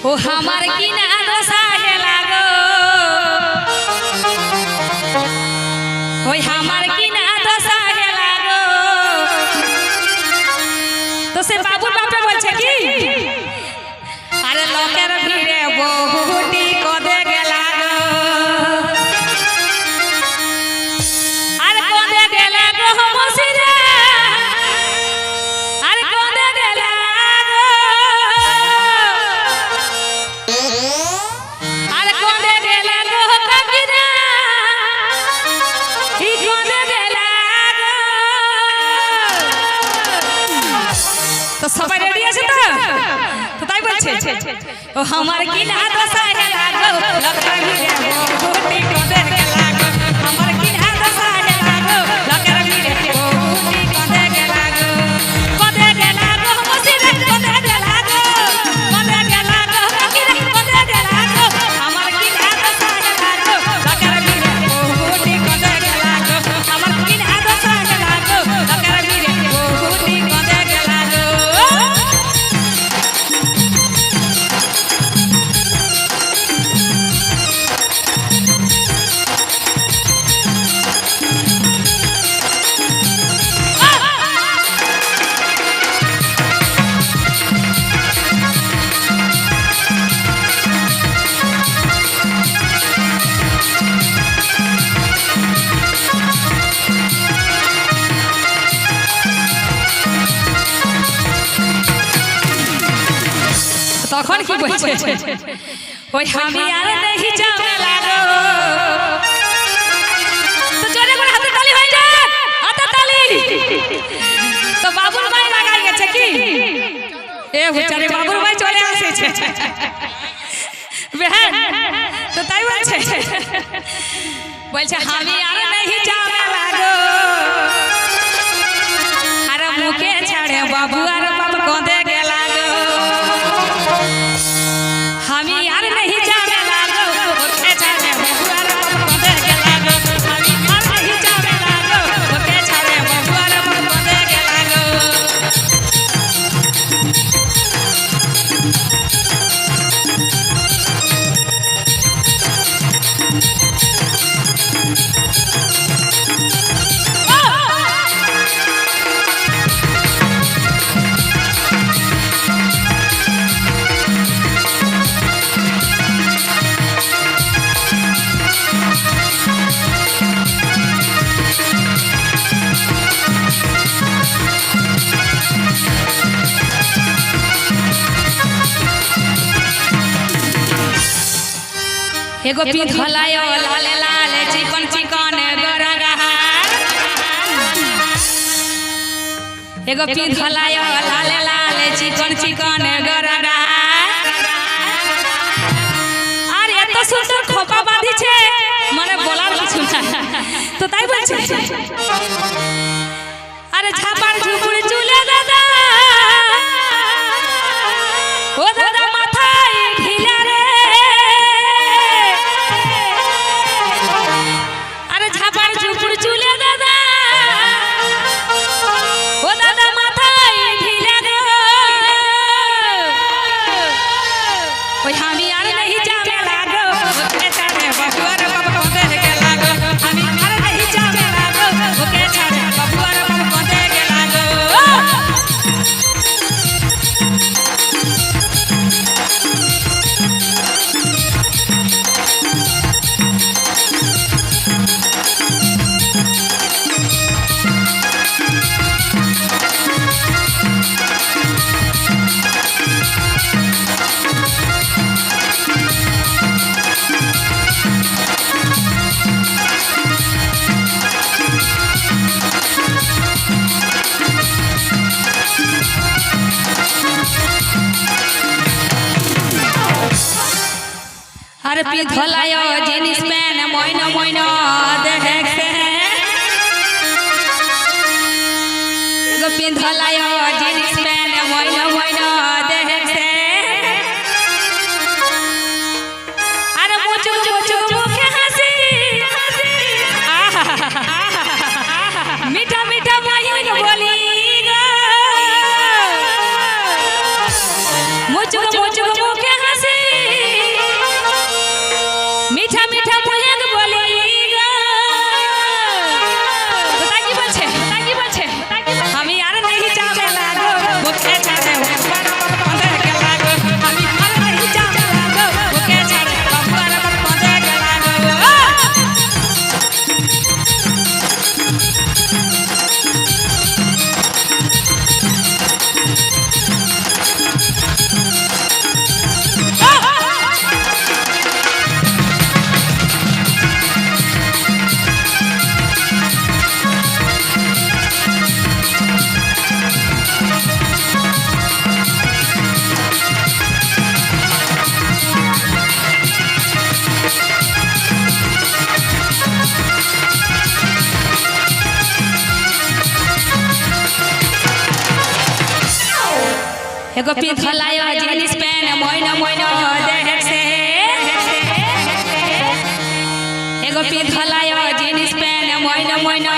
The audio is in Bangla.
ও আমার কিনা দশা লাগো। ওই আমার কিনা দশা লাগো। তো সে বাবুর বাপে বলছে কি? আরে লোকের ভিড়ে বহুটি বলছে ও আমার কি না দশা হে তখন কি বলছে? ওই আমি আর নেই যাবে লাগো। তো জোরে করে হাতে তালি হয়ে যায় হাতে তালি। তো বাবুর ভাই লাগাই গেছে কি? এ হুচারে বাবুর ভাই চলে আসেছে। বেহেন। তো তাই বলছে। বলছে। আমি আর যাবে লাগো। আর মুখে ছাড়ে বাবু एगो पिधलायो लाल लाल चिकन चिकन गरगा एगो पिधलायो लाल लाल चिकन चिकन गरगा আর এত সুন্দর খোপা বাঁধিছে মানে বলার কিছু না তো তাই বলছে আরে ছাপার ঝুপুড়ি চুলে আরে পিধলায় জিনিস প্যান ময়না ময়না দেখে এগো পিধলায় জিনিস প্যান ময়না ময়না एगो पीत खलायो जीन्स पैन मोइनो मोइनो देख से एगो पीत खलायो जीन्स पैन मोइनो मोइनो